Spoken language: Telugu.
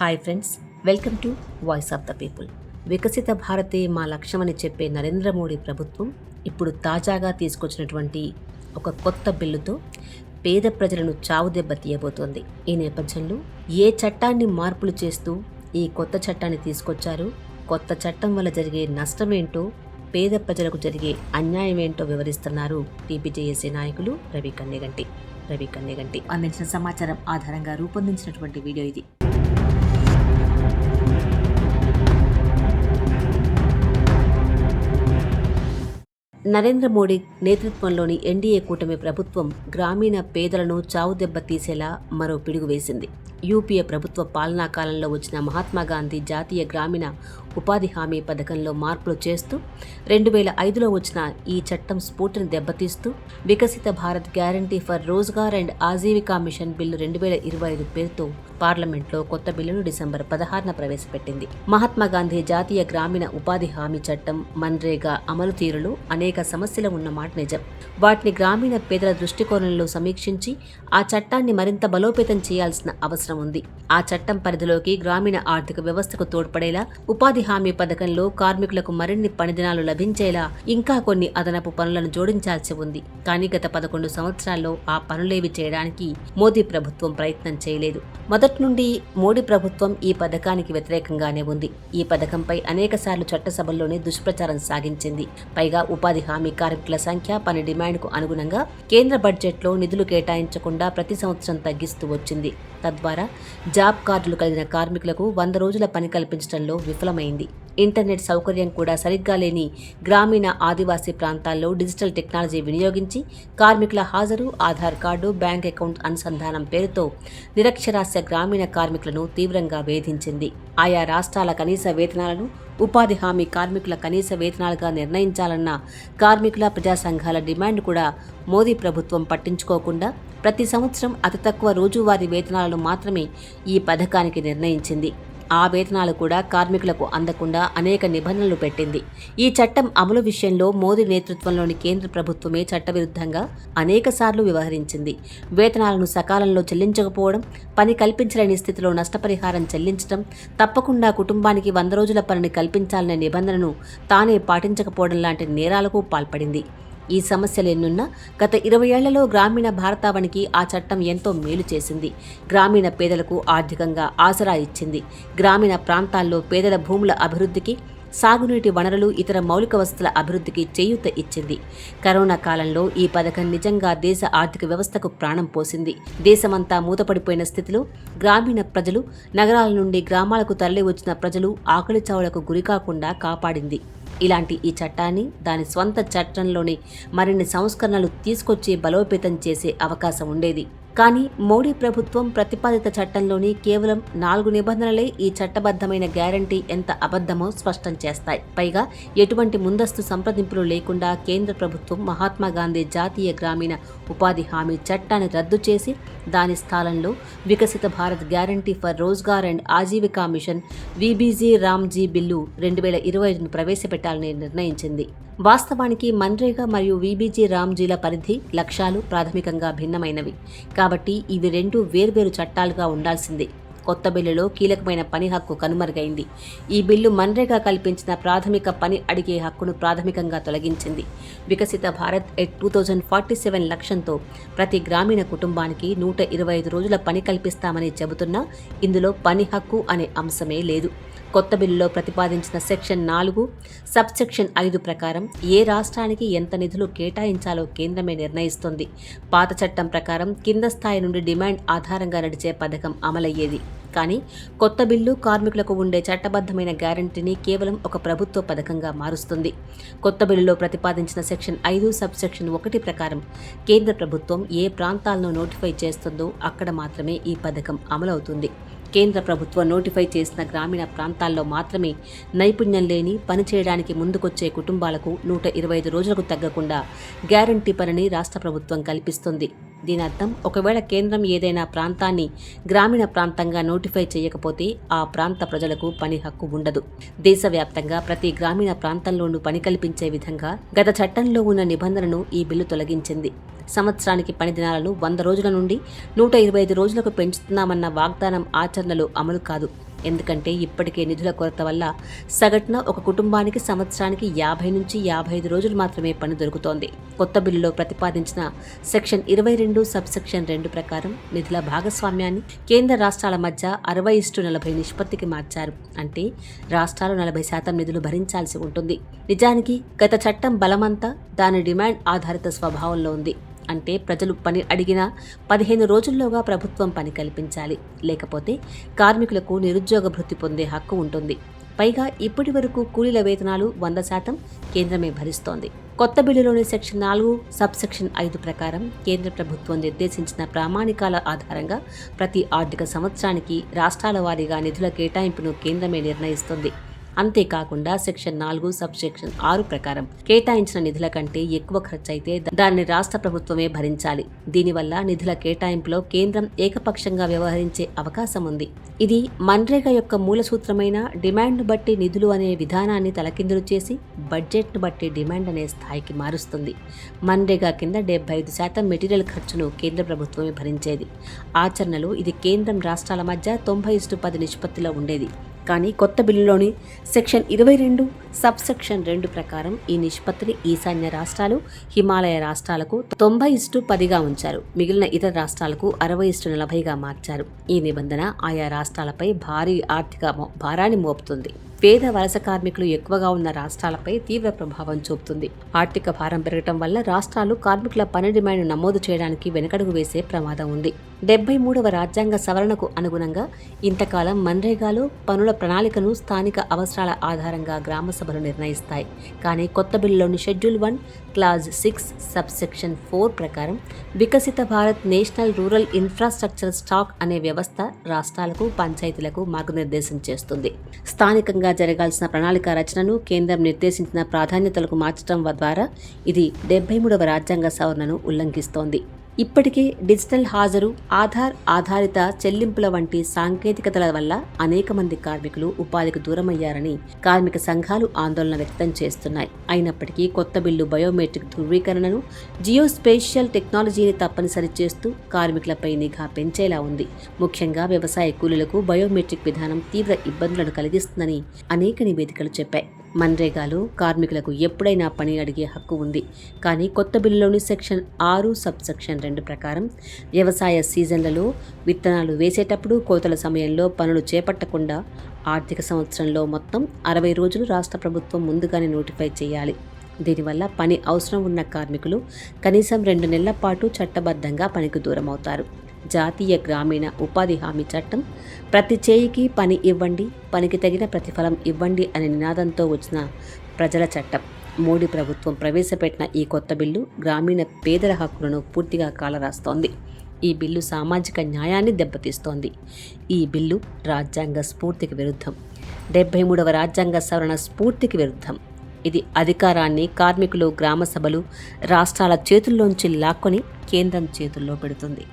Hi friends welcome to voice of the people వికసిత భారతే మా లక్ష్యమని చెప్పే నరేంద్ర మోడీ ప్రభుత్వం ఇప్పుడు తాజాగా తీసుకొచ్చినటువంటి ఒక కొత్త బిల్లుతో పేద ప్రజలను చావు దెబ్బ తీయబోతోంది. ఈ నేపథ్యంలో ఏ చట్టాన్ని మార్పులు చేస్తూ ఈ కొత్త చట్టాన్ని తీసుకొచ్చారు? కొత్త చట్టం వల్ల జరిగే నష్టమేంటో పేద ప్రజలకు జరిగే అన్యాయం ఏంటో వివరిస్తున్నారు టీపీజేఏసీ నాయకులు రవి కన్నెగంటి రవి కన్నెగంటి అందించిన సమాచారం ఆధారంగా రూపొందించినటువంటి వీడియో ఇది. నరేంద్ర మోడీ నేతృత్వంలోని ఎన్డీఏ కూటమి ప్రభుత్వం గ్రామీణ పేదలను చావు దెబ్బ తీసేలా మరో పిడుగు వేసింది. యూపీఏ ప్రభుత్వ పాలనా కాలంలో వచ్చిన మహాత్మాగాంధీ జాతీయ గ్రామీణ ఉపాధి హామీ పథకంలో మార్పులు చేస్తూ రెండు వేల ఐదులో వచ్చిన ఈ చట్టం స్ఫూర్తిని దెబ్బతీస్తూ Viksit Bharat guarantee for Rozgar and Ajeevika mission bill రెండు వేల ఇరవై ఐదు పేరుతో పార్లమెంట్లో కొత్త బిల్లును డిసెంబర్ పదహారున ప్రవేశపెట్టింది. మహాత్మా గాంధీ జాతీయ గ్రామీణ ఉపాధి హామీ చట్టం మన్రేగా అమలు తీరులో అనేక సమస్యలు ఉన్న మాట నిజం. వాటిని గ్రామీణ పేదల దృష్టికోణంలో సమీక్షించి ఆ చట్టాన్ని మరింత బలోపేతం చేయాల్సిన అవసరం ఉంది. ఆ చట్టం పరిధిలోకి గ్రామీణ ఆర్థిక వ్యవస్థకు తోడ్పడేలా ఉపాధి హామీ పథకంలో కార్మికులకు మరిన్ని పనిదినాలు లభించేలా ఇంకా కొన్ని అదనపు పనులను జోడించాల్సి ఉంది. కానీ గత పదకొండు సంవత్సరాల్లో ఆ పనులేవి చేయడానికి మోదీ ప్రభుత్వం ప్రయత్నం చేయలేదు. మొదటి నుండి మోడీ ప్రభుత్వం ఈ పథకానికి వ్యతిరేకంగానే ఉంది. ఈ పథకంపై అనేకసార్లు చట్టసభల్లోనే దుష్ప్రచారం సాగించింది. పైగా ఉపాధి హామీ కార్మికుల సంఖ్య పని డిమాండ్కు అనుగుణంగా కేంద్ర బడ్జెట్లో నిధులు కేటాయించకుండా ప్రతి సంవత్సరం తగ్గిస్తూ వచ్చింది. తద్వారా జాబ్ కార్డులు కలిగిన కార్మికులకు వంద రోజుల పని కల్పించడంలో విఫలమైంది. ఇంటర్నెట్ సౌకర్యం కూడా సరిగ్గా లేని గ్రామీణ ఆదివాసీ ప్రాంతాల్లో డిజిటల్ టెక్నాలజీ వినియోగించి కార్మికుల హాజరు ఆధార్ కార్డు బ్యాంక్ అకౌంట్ అనుసంధానం పేరుతో నిరక్షరాస్య గ్రామీణ కార్మికులను తీవ్రంగా వేధించింది. ఆయా రాష్ట్రాల కనీస వేతనాలను ఉపాధి హామీ కార్మికుల కనీస వేతనాలుగా నిర్ణయించాలన్న కార్మికుల ప్రజా సంఘాల డిమాండ్ కూడా మోదీ ప్రభుత్వం పట్టించుకోకుండా ప్రతి సంవత్సరం అతి తక్కువ రోజువారీ వేతనాలను మాత్రమే ఈ పథకానికి నిర్ణయించింది. ఆ వేతనాలు కూడా కార్మికులకు అందకుండా అనేక నిబంధనలు పెట్టింది. ఈ చట్టం అమలు విషయంలో మోదీ నేతృత్వంలోని కేంద్ర ప్రభుత్వమే చట్టవిరుద్ధంగా అనేకసార్లు వ్యవహరించింది. వేతనాలను సకాలంలో చెల్లించకపోవడం పని కల్పించలేని స్థితిలో నష్టపరిహారం చెల్లించడం తప్పకుండా కుటుంబానికి వంద రోజుల పనిని కల్పించాలనే నిబంధనను తానే పాటించకపోవడం లాంటి నేరాలకు పాల్పడింది. ఈ సమస్యలెన్నున్నా గత ఇరవై ఏళ్ళలో గ్రామీణ భారతావనికి ఆ చట్టం ఎంతో మేలు చేసింది. గ్రామీణ పేదలకు ఆర్థికంగా ఆసరా ఇచ్చింది. గ్రామీణ ప్రాంతాల్లో పేదల భూముల అభివృద్ధికి సాగునీటి వనరులు ఇతర మౌలిక వసతుల అభివృద్ధికి చేయూత ఇచ్చింది. కరోనా కాలంలో ఈ పథకం నిజంగా దేశ ఆర్థిక వ్యవస్థకు ప్రాణం పోసింది. దేశమంతా మూతపడిపోయిన స్థితిలో గ్రామీణ ప్రజలు నగరాల నుండి గ్రామాలకు తరలి వచ్చిన ప్రజలు ఆకలి చావులకు గురికాకుండా కాపాడింది. ఇలాంటి ఈ చట్టాన్ని దాని స్వంత చట్టంలోని మరిన్ని సంస్కరణలు తీసుకొచ్చి బలోపేతం చేసే అవకాశం ఉండేది. కానీ మోడీ ప్రభుత్వం ప్రతిపాదిత చట్టంలోని కేవలం నాలుగు నిబంధనలే ఈ చట్టబద్ధమైన గ్యారంటీ ఎంత అబద్ధమో స్పష్టం చేస్తాయి. పైగా ఎటువంటి ముందస్తు సంప్రదింపులు లేకుండా కేంద్ర ప్రభుత్వం మహాత్మా గాంధీ జాతీయ గ్రామీణ ఉపాధి హామీ చట్టాన్ని రద్దు చేసి దాని స్థానంలో Viksit Bharat guarantee for Rozgar and Ajeevika mission VBG RAM G bill రెండు వేల ఇరవై ఐదును ప్రవేశపెట్టాలని నిర్ణయించింది. వాస్తవానికి మన్రేగా మరియు విబీజీ రామ్జీల పరిధి లక్ష్యాలు ప్రాథమికంగా భిన్నమైనవి. కాబట్టి ఇవి రెండు వేర్వేరు చట్టాలుగా ఉండాల్సిందే. కొత్త బిల్లులో కీలకమైన పని హక్కు కనుమరుగైంది. ఈ బిల్లు మన్రేగా కల్పించిన ప్రాథమిక పని అడిగే హక్కును ప్రాథమికంగా తొలగించింది. Viksit Bharat at two thousand forty seven లక్ష్యంతో ప్రతి గ్రామీణ కుటుంబానికి నూట ఇరవై ఐదు రోజుల పని కల్పిస్తామని చెబుతున్నా ఇందులో పని హక్కు అనే అంశమే లేదు. కొత్త బిల్లులో ప్రతిపాదించిన సెక్షన్ నాలుగు సబ్ సెక్షన్ ఐదు ప్రకారం ఏ రాష్ట్రానికి ఎంత నిధులు కేటాయించాలో కేంద్రమే నిర్ణయిస్తుంది. పాత చట్టం ప్రకారం కింద స్థాయి నుండి డిమాండ్ ఆధారంగా నడిచే పథకం అమలయ్యేది. కానీ కొత్త బిల్లు కార్మికులకు ఉండే చట్టబద్ధమైన గ్యారంటీని కేవలం ఒక ప్రభుత్వ పథకంగా మారుస్తుంది. కొత్త బిల్లులో ప్రతిపాదించిన సెక్షన్ ఐదు సబ్ సెక్షన్ ఒకటి ప్రకారం కేంద్ర ప్రభుత్వం ఏ ప్రాంతాలను నోటిఫై చేస్తుందో అక్కడ మాత్రమే ఈ పథకం అమలవుతుంది. కేంద్ర ప్రభుత్వం నోటిఫై చేసిన గ్రామీణ ప్రాంతాల్లో మాత్రమే నైపుణ్యం లేని పని చేయడానికి ముందుకొచ్చే కుటుంబాలకు నూట ఇరవై ఐదు రోజులకు తగ్గకుండా గ్యారంటీ పనిని రాష్ట్ర ప్రభుత్వం కల్పిస్తుంది. దీని అర్థం ఒకవేళ కేంద్రం ఏదైనా ప్రాంతాన్ని గ్రామీణ ప్రాంతంగా నోటిఫై చేయకపోతే ఆ ప్రాంత ప్రజలకు పని హక్కు ఉండదు. దేశవ్యాప్తంగా ప్రతి గ్రామీణ ప్రాంతంలోనూ పని కల్పించే విధంగా గత చట్టంలో ఉన్న నిబంధనను ఈ బిల్లు తొలగించింది. సంవత్సరానికి పని దినాలను వంద రోజుల నుండి నూట ఇరవై ఐదు రోజులకు పెంచుతున్నామన్న వాగ్దానం ఆచరణలో అమలు కాదు. ఎందుకంటే ఇప్పటికే నిధుల కొరత వల్ల సగటున ఒక కుటుంబానికి సంవత్సరానికి యాభై నుంచి యాభై ఐదు రోజులు మాత్రమే పని దొరుకుతోంది. కొత్త బిల్లులో ప్రతిపాదించిన సెక్షన్ ఇరవై రెండు సబ్ సెక్షన్ రెండు ప్రకారం నిధుల భాగస్వామ్యాన్ని కేంద్ర రాష్ట్రాల మధ్య అరవై ఇస్టు నలభై నిష్పత్తికి మార్చారు. అంటే రాష్ట్రాలు నలభై శాతం నిధులు భరించాల్సి ఉంటుంది. నిజానికి గత చట్టం బలమంతా దాని డిమాండ్ ఆధారిత స్వభావంలో ఉంది. అంటే ప్రజలు పని అడిగినా పదిహేను రోజుల్లోగా ప్రభుత్వం పని కల్పించాలి. లేకపోతే కార్మికులకు నిరుద్యోగ భృతి పొందే హక్కు ఉంటుంది. పైగా ఇప్పటి వరకు కూలీల వేతనాలు వంద శాతం కేంద్రమే భరిస్తోంది. కొత్త బిల్లులోని సెక్షన్ నాలుగు సబ్ సెక్షన్ ఐదు ప్రకారం కేంద్ర ప్రభుత్వం నిర్దేశించిన ప్రామాణికాల ఆధారంగా ప్రతి ఆర్థిక సంవత్సరానికి రాష్ట్రాల వారీగా నిధుల కేటాయింపును కేంద్రమే నిర్ణయిస్తుంది. అంతేకాకుండా సెక్షన్ నాలుగు సబ్ సెక్షన్ ఆరు ప్రకారం కేటాయించిన నిధుల కంటే ఎక్కువ ఖర్చయితే దాన్ని రాష్ట్ర ప్రభుత్వమే భరించాలి. దీనివల్ల నిధుల కేటాయింపులో కేంద్రం ఏకపక్షంగా వ్యవహరించే అవకాశం ఉంది. ఇది మన్రేగా యొక్క మూల సూత్రమైన డిమాండ్ను బట్టి నిధులు అనే విధానాన్ని తలకిందులు చేసి బడ్జెట్ను బట్టి డిమాండ్ అనే స్థాయికి మారుస్తుంది. మన్రేగా కింద డెబ్బై ఐదు శాతం మెటీరియల్ ఖర్చును కేంద్ర ప్రభుత్వమే భరించేది. ఆచరణలో ఇది కేంద్రం రాష్ట్రాల మధ్య తొంభై ఇస్టు పది నిష్పత్తిలో ఉండేది. కానీ కొత్త బిల్లులోని సెక్షన్ ఇరవై రెండు సబ్ సెక్షన్ రెండు ప్రకారం ఈ నిష్పత్తిని ఈశాన్య రాష్ట్రాలు హిమాలయ రాష్ట్రాలకు తొంభై ఇస్టు పదిగా ఉంచారు. మిగిలిన ఇతర రాష్ట్రాలకు అరవై ఇస్టు నలభైగా మార్చారు. ఈ నిబంధన ఆయా రాష్ట్రాలపై భారీ ఆర్థిక మో- భారాన్ని మోపుతుంది. పేద వలస కార్మికులు ఎక్కువగా ఉన్న రాష్ట్రాలపై తీవ్ర ప్రభావం చూపుతుంది. ఆర్థిక భారం పెరగటం వల్ల రాష్ట్రాలు కార్మికుల పని డిమాండ్ నమోదు చేయడానికి వెనకడుగు వేసే ప్రమాదం ఉంది. డెబ్బై మూడవ రాజ్యాంగ సవరణకు అనుగుణంగా ఇంతకాలం మన్రేగాలో పనుల ప్రణాళికను స్థానిక అవసరాల ఆధారంగా గ్రామ సభలు నిర్ణయిస్తాయి. కానీ కొత్త బిల్లులోని schedule one clause six sub section four ప్రకారం Viksit Bharat national rural infrastructure stack అనే వ్యవస్థ రాష్ట్రాలకు పంచాయతీలకు మార్గనిర్దేశం చేస్తుంది. స్థానికంగా జరగాల్సిన ప్రణాళిక రచనను కేంద్రం నిర్దేశించిన ప్రాధాన్యతలకు మార్చడం ద్వారా ఇది డెబ్బై మూడవ రాజ్యాంగ సవరణను ఉల్లంఘిస్తోంది. ఇప్పటికే డిజిటల్ హాజరు ఆధార్ ఆధారిత చెల్లింపుల వంటి సాంకేతికతల వల్ల అనేక మంది కార్మికులు ఉపాధికి దూరమయ్యారని కార్మిక సంఘాలు ఆందోళన వ్యక్తం చేస్తున్నాయి. అయినప్పటికీ కొత్త బిల్లు బయోమెట్రిక్ ధృవీకరణను జియోస్పేషియల్ టెక్నాలజీని తప్పనిసరి చేస్తూ కార్మికులపై నిఘా పెంచేలా ఉంది. ముఖ్యంగా వ్యవసాయ కూలీలకు బయోమెట్రిక్ విధానం తీవ్ర ఇబ్బందులను కలిగిస్తుందని అనేక నివేదికలు చెప్పాయి. మన్రేగాలో కార్మికులకు ఎప్పుడైనా పని అడిగే హక్కు ఉంది. కానీ కొత్త బిల్లులోని సెక్షన్ ఆరు సబ్ సెక్షన్ రెండు ప్రకారం వ్యవసాయ సీజన్లలో విత్తనాలు వేసేటప్పుడు కోతల సమయంలో పనులు చేపట్టకుండా ఆర్థిక సంవత్సరంలో మొత్తం అరవై రోజులు రాష్ట్ర ప్రభుత్వం ముందుగానే నోటిఫై చేయాలి. దీనివల్ల పని అవసరం ఉన్న కార్మికులు కనీసం రెండు నెలల పాటు చట్టబద్ధంగా పనికి దూరమవుతారు. జాతీయ గ్రామీణ ఉపాధి హామీ చట్టం ప్రతి చేయికి పని ఇవ్వండి పనికి తగిన ప్రతిఫలం ఇవ్వండి అనే నినాదంతో వచ్చిన ప్రజల చట్టం. మోడీ ప్రభుత్వం ప్రవేశపెట్టిన ఈ కొత్త బిల్లు గ్రామీణ పేదల హక్కులను పూర్తిగా కాలరాస్తోంది. ఈ బిల్లు సామాజిక న్యాయాన్ని దెబ్బతీస్తోంది. ఈ బిల్లు రాజ్యాంగ స్ఫూర్తికి విరుద్ధం. డెబ్బై మూడవ రాజ్యాంగ సవరణ స్ఫూర్తికి విరుద్ధం. ఇది అధికారాన్ని కార్మికులు గ్రామ సభలు రాష్ట్రాల చేతుల్లోంచి లాక్కొని కేంద్రం చేతుల్లో పెడుతుంది.